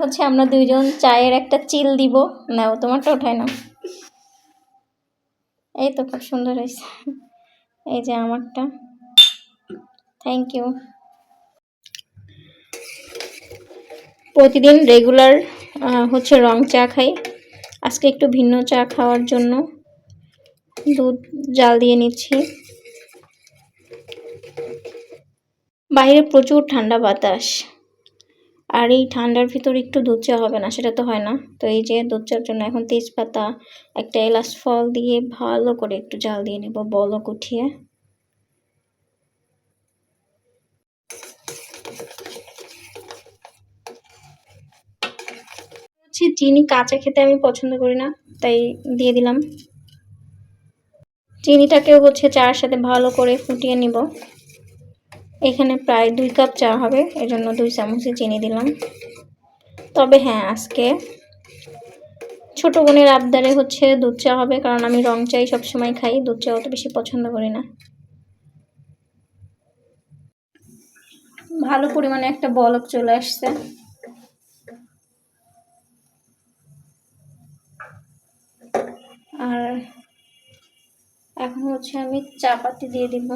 হচ্ছে আমরা দুইজন চায়ের একটা চিল দিব। নাও, তোমারটা ওঠায় না এই তো খুব সুন্দর হয়েছে। এই যে আমারটা। থ্যাংক ইউ প্রতিদিন রেগুলার হচ্ছে রং চা খাই। আজকে একটু ভিন্ন চা খাওয়ার জন্য দুধ, জাল দিয়ে নিচ্ছি। বাইরে প্রচুর ঠান্ডা বাতাস। আর এই ঠান্ডার ভিতর একটু দুধ চা হবে না, সেটা তো হয় না। তো এই যে দুধ চার জন্য এখন তেজপাতা, একটা এলাচ ফল দিয়ে ভালো করে একটু জাল দিয়ে নেব, বলক উঠিয়ে। চিনি কাঁচা খেতে আমি পছন্দ করি না, তাই দিয়ে দিলাম। চিনিটাকেও হচ্ছে চার সাথে ভালো করে ফুটিয়ে নিব। এখানে প্রায় দুই কাপ চা হবে, এজন্য দুই চামচই চিনি দিলাম। তবে হ্যাঁ আজকে ছোট বোনের আবদারে হচ্ছে দুধ চা হবে, কারণ আমি রং চাই সবসময় খাই, দুধ চা অত বেশি পছন্দ করি না। ভালো পরিমাণে একটা বলক চলে আসছে। আর এখন হচ্ছে আমি চা পাতি দিয়ে দিব।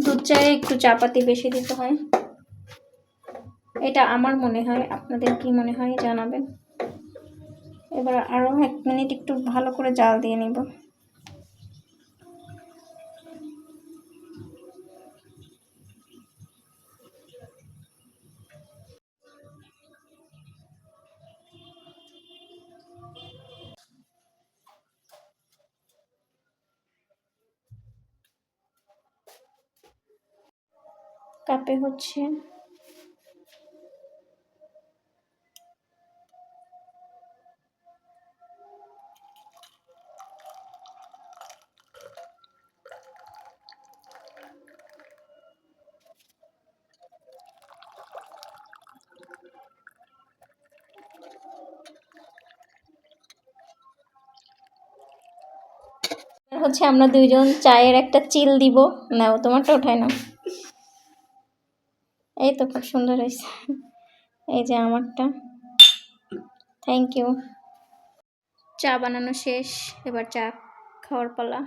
দুধ চায়ে একটু চা পাতি বেশি দিতে হয়। এটা আমার মনে হয়। আপনাদের কি মনে হয় জানাবেন? এবার আরও এক মিনিট একটু ভালো করে জাল দিয়ে নিব। কাপে হচ্ছে। হচ্ছে আমরা দুইজন চায়ের একটা চিল দিব। নাও তোমারটা ওঠায় না এই তো খুব সুন্দর হয়েছে। এই যে আমারটা। থ্যাংক ইউ চা বানানো শেষ। এবার চা খাওয়ার পালা।